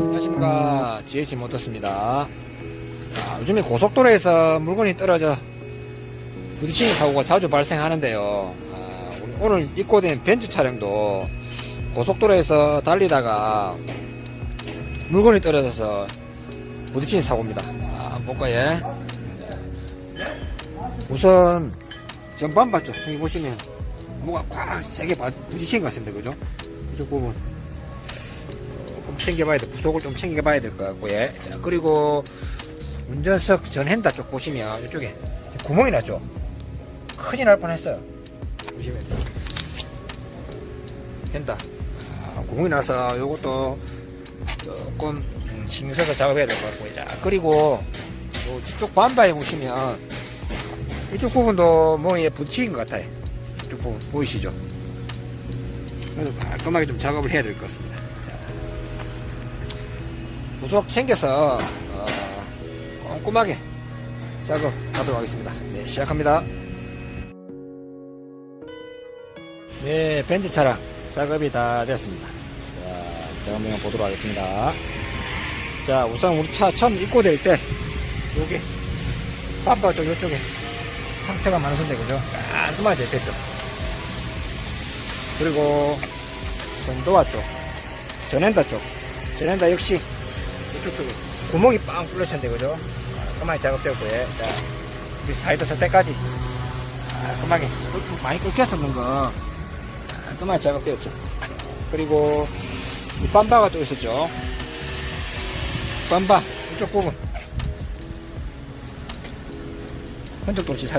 안녕하십니까. GH 모터스입니다. 아, 요즘에 고속도로에서 물건이 떨어져 부딪히는 사고가 자주 발생하는데요. 아, 오늘 입고 된 벤츠 차량도 고속도로에서 달리다가 물건이 떨어져서 부딪히는 사고입니다. 아, 한번 볼까요? 우선 전반 봤죠 여기 보시면 뭐가 꽉 세게 바- 부딪힌 것 같습니다. 그죠? 이쪽 부분 챙겨봐야 돼. 부속을 좀 챙겨봐야 될 것 같고, 예. 자, 그리고 운전석 전 핸다 쪽 보시면 이쪽에 구멍이 나죠? 큰일 날 뻔했어요. 보시면 핸다. 아, 구멍이 나서 요것도 조금 음, 신경 써서 작업해야 될 것 같고, 자, 그리고 요 뒤쪽 반바에 보시면 이쪽 부분도 뭐에 붙인 것 같아요. 이쪽 부분 보이시죠? 그래서 깔끔하게 좀 작업을 해야 될 것 같습니다. 자, 부속 챙겨서 어, 꼼꼼하게 작업하도록 하겠습니다. 네, 시작합니다. 네, 벤츠 차량 작업이 다 됐습니다. 자, 작업 영상 보도록 하겠습니다. 자, 우선 우리 차 처음 입고될 때 여기 빰바 쪽 이쪽에 상처가 많으신데 그죠? 깔끔하게 됐죠. 그리고 전도화 쪽, 전엔다 쪽, 전엔다 역시 이쪽 쪽에 구멍이 빵 뚫렸는데 그죠? 깔끔하게 작업되었고요. 자, 우리 사이드 설 때까지 깔끔하게 끓- 많이 끓였었는 거 깔끔하게 작업되었죠. 그리고 이 빰바가 또 있었죠. 빰바 이쪽 부분 흔적도 없이. 자,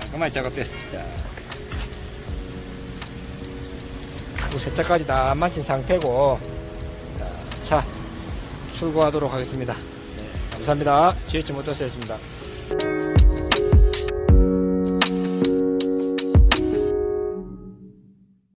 깔끔하게 작업됐습니다. 세차까지 다 마친 상태고 자, 차 출고하도록 하겠습니다. 네, 감사합니다. GH 모터스였습니다.